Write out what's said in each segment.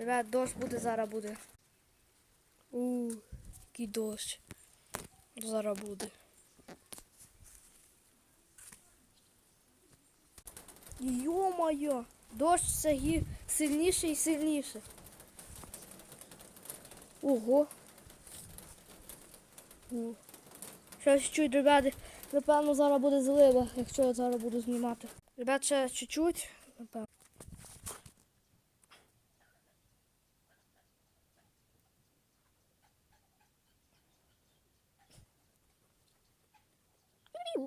Ребят, дощ буде, зараз буде. У, який дощ. Зараз буде. Йо-моє! Дощ все гі- сильніше і сильніше. Ого. Щось чуть, ребята, напевно, зараз буде злива, якщо я зараз буду знімати. Ребят, ще чуть-чуть, напевно.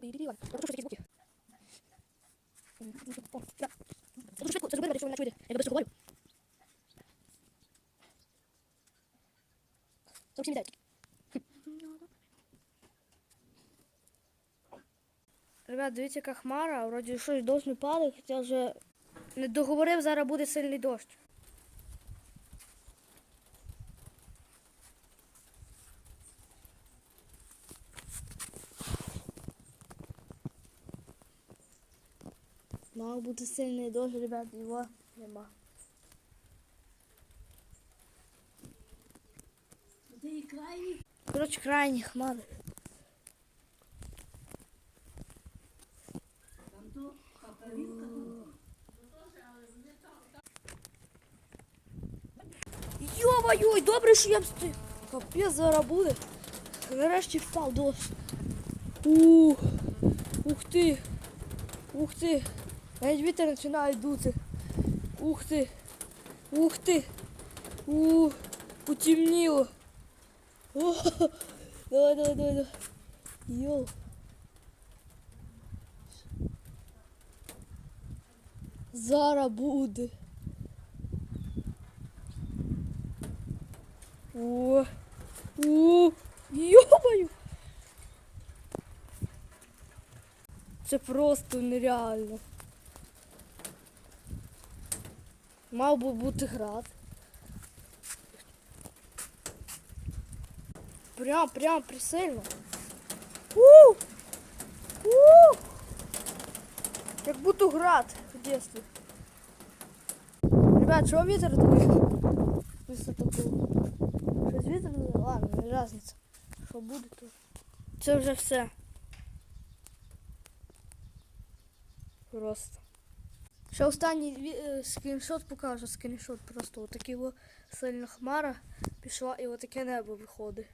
47 Ребят, дивіться, яка хмара, вроді щось дощ не падає, хоча вже не договорив, зараз буде сильний дощ. Мав бути сильний дощ, ребят, його нема. Ти і крайній. Коротше, крайні хмари. Там то паперівка. Йо-моє, добре, що я встиг. Капець зараз буде. Нарешті впав дощ. Ух, ух ти. Ух ти. Навіть вітер починає дути. Ух ти. Ух ти. Ух, потемніло. О, давай, давай, давай, давай. Йоу. Зараз буде. О, о, йомаю. Це просто нереально. Мав би бути град. Прям, прям присильно. У! У! Як будто град в дитинстві. Ребят, що вітер дує? Після такого. Щось вітер? Ладно, не різниця. Що буде, то. Це вже все. Просто. Ще останній е, скріншот покажу, скріншот просто отакий сильна хмара пішла і отаке небо виходить.